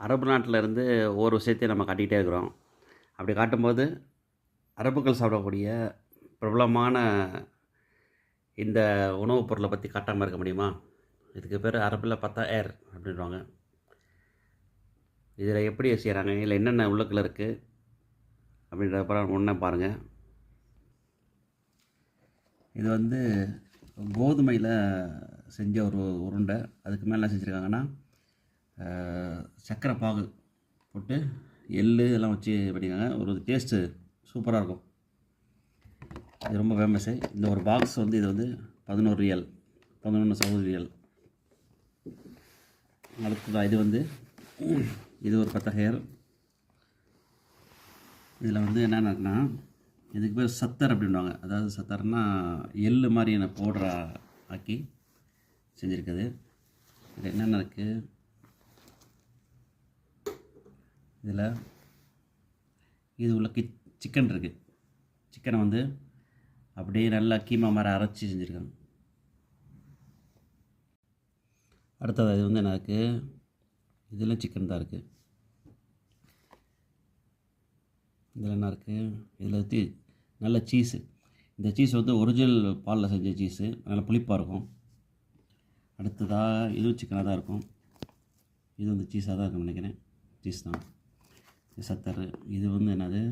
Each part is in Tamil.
அரபு நாட்டில் இருந்து ஒவ்வொரு விஷயத்தையும் நம்ம காட்டிக்கிட்டே இருக்கிறோம். அப்படி காட்டும்போது அரபுக்கள் சாப்பிடக்கூடிய பிரபலமான இந்த உணவுப் பொருளை பற்றி காட்டாமல் இருக்க முடியுமா? இதுக்கு பேர் அரபில் பார்த்தா ஏர் அப்படின்வாங்க இதில் எப்படி செய்கிறாங்க இதில் என்னென்ன உள்ளக்கில் இருக்குது அப்படின்ற அப்புறம் ஒன்றே பாருங்கள் இது வந்து கோதுமையில் செஞ்ச ஒரு உருண்டை. அதுக்கு மேலே என்ன செஞ்சுருக்காங்கன்னா சர்க்கரை பாகு போட்டு எள்ளு இதெல்லாம் வச்சு பண்ணிக்காங்க ஒரு டேஸ்ட்டு சூப்பராக இருக்கும். இது ரொம்ப ஃபேமஸ்ஸு இந்த ஒரு பாக்ஸ் வந்து இது வந்து பதினோரு ரியல் பதினொன்று சவுதி ரியல் அடுத்ததாக இது வந்து இது ஒரு பத்து இதில் வந்து என்னென்ன இதுக்கு பேர் சத்தர் அப்படின்வாங்க அதாவது சத்தர்னா எள்ளு மாதிரியான பவுடரா ஆக்கி செஞ்சுருக்குது. இதில் என்னென்ன இருக்குது இதில் இது உள்ள கி சிக்கன் இருக்குது சிக்கனை வந்து அப்படியே நல்லா கீமா மாதிரி அரைச்சி செஞ்சுருக்காங்க. அடுத்தது இது வந்து என்ன இருக்குது இதில் சிக்கன் தான் இருக்குது இதில் என்ன இருக்குது இதில் வந்து நல்ல சீஸு இந்த சீஸ் வந்து ஒரிஜினல் பாலில் செஞ்ச சீஸு நல்ல புளிப்பாக இருக்கும். அடுத்ததாக இதுவும் சிக்கனாக தான் இருக்கும். இது வந்து சீஸாக தான் இருக்கும்னு நினைக்கிறேன். சீஸ் தான். சத்தர். இது வந்து என்னது?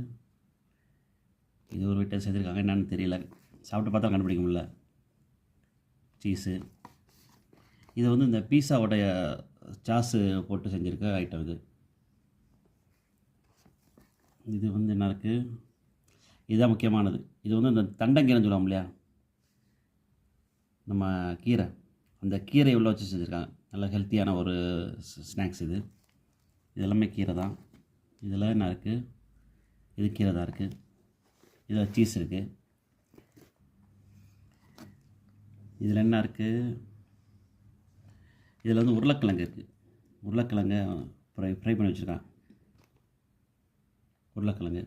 இது ஒரு வீட்டை செஞ்சுருக்காங்க என்னன்னு தெரியல. சாப்பிட்டு பார்த்தா கண்டுபிடிக்க முடியல சீஸு இது வந்து இந்த பீஸாவோடைய சாஸு போட்டு செஞ்சுருக்க ஐட்டம் இது. இது வந்து என்ன இருக்குது இதுதான் முக்கியமானது. இது வந்து இந்த தண்டங்கீரைன்னு சொல்லுவோம் இல்லையா? நம்ம கீரை. அந்த கீரை உள்ள வச்சு செஞ்சுருக்காங்க. நல்ல ஹெல்த்தியான ஒரு ஸ்நாக்ஸ் இது. இது எல்லாமே கீரை தான் இதில் என்ன இருக்குது இது கீரை தான் இருக்குது இதில் சீஸ் இருக்குது இதில் என்ன இருக்குது இதில் வந்து உருளைக்கிழங்கு இருக்குது உருளைக்கிழங்கு ஃப்ரை ஃப்ரை பண்ணி வச்சுருக்கான் உருளைக்கிழங்கு.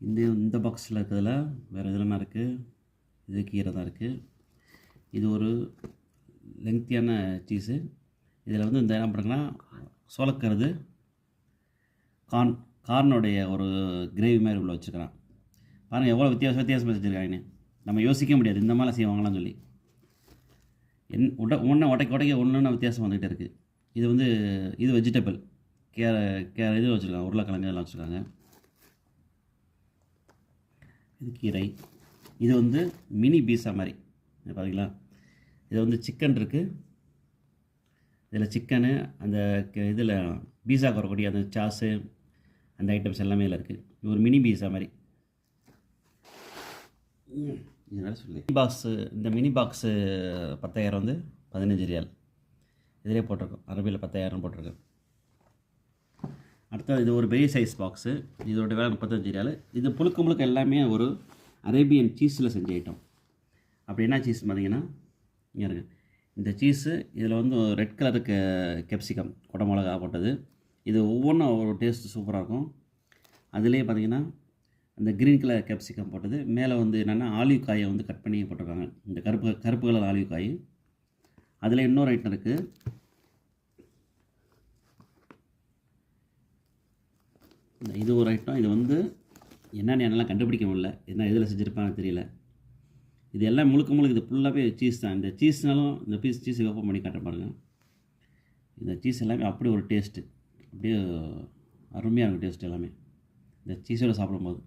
இந்த இந்த பாக்ஸில் இருக்கிறதுல வேறு எதுலனா இருக்குது இது கீரை தான் இருக்குது இது ஒரு லெங்க்தியான சீஸு இதில் வந்து இந்த என்ன பண்ணுறாங்கன்னா சோளக்கருது கார்ன் கார்னுடைய ஒரு கிரேவி மாதிரி உள்ள வச்சுருக்கிறான் பாருங்கள் எவ்வளோ வித்தியாசம் வித்தியாசமாக செஞ்சுருக்காங்கன்னு நம்ம யோசிக்க முடியாது. இந்த மாதிரிலாம் செய்வாங்களான்னு சொல்லி. என் உட ஒன்றை உடைக்க உடைக்க ஒன்று வித்தியாசம் வந்துகிட்டே இருக்குது இது வந்து இது வெஜிடபிள் கேர கேர இது வச்சுருக்காங்க. உருளைக்கிழங்கு இதெல்லாம் வச்சுருக்காங்க. இது கீரை. இது வந்து மினி பீஸா மாதிரி. பார்த்தீங்களா இது வந்து சிக்கன் இருக்குது இதில் சிக்கனு அந்த இதில் பீஸா குறக்கூடிய அந்த சாஸு அந்த ஐட்டம்ஸ் எல்லாமே இதில் இருக்குது ஒரு மினி பீஸா மாதிரி. இதனால் சொல்லி. பாக்ஸு இந்த மினி பாக்ஸு பத்தாயிரம் வந்து பதினஞ்சு ரியால். இதிலே போட்டிருக்கோம். அரபியில் பத்தாயிரம் போட்டிருக்கோம். அடுத்தது இது ஒரு பெரிய சைஸ் பாக்ஸு இதோட விலை முப்பத்தஞ்சு ரியால். இது புழுக்க முழுக்க எல்லாமே ஒரு அரேபியன் சீஸில் செஞ்ச ஐட்டம் அப்படி என்ன சீஸ் பார்த்தீங்கன்னா இங்கே இருக்குது இந்த சீஸு இதில் வந்து ரெட் கலருக்கு கெப்சிகம் குடமிளகா போட்டது. இது ஒவ்வொன்றும் ஒரு டேஸ்ட்டு சூப்பராக இருக்கும். அதுலேயே பார்த்தீங்கன்னா அந்த க்ரீன் கலர் கேப்சிகம் போட்டது. மேலே வந்து என்னென்னா ஆலிவ் காயை வந்து கட் பண்ணி போட்டிருக்காங்க. இந்த கருப்பு கருப்பு கலர் ஆலிவ் காய். அதில் இன்னொரு ஐட்டம் இருக்குது இந்த இது ஒரு ஐட்டம் இது வந்து என்னென்னு என்னால் கண்டுபிடிக்க முடியல. என்ன இதில் செஞ்சுருப்பான்னு தெரியல. இது எல்லாம் முழுக்க முழுக்க இது ஃபுல்லாகவே சீஸ் தான். இந்த சீஸ்னாலும் இந்த பீஸ் சீஸ் ஓப்பன் பண்ணி காட்ட பாருங்கள் இந்த சீஸ் எல்லாமே அப்படி ஒரு டேஸ்ட்டு அப்படியே அருமையாக இருக்கும் டேஸ்ட் எல்லாமே. இந்த சீஸோட சாப்பிடும்போது.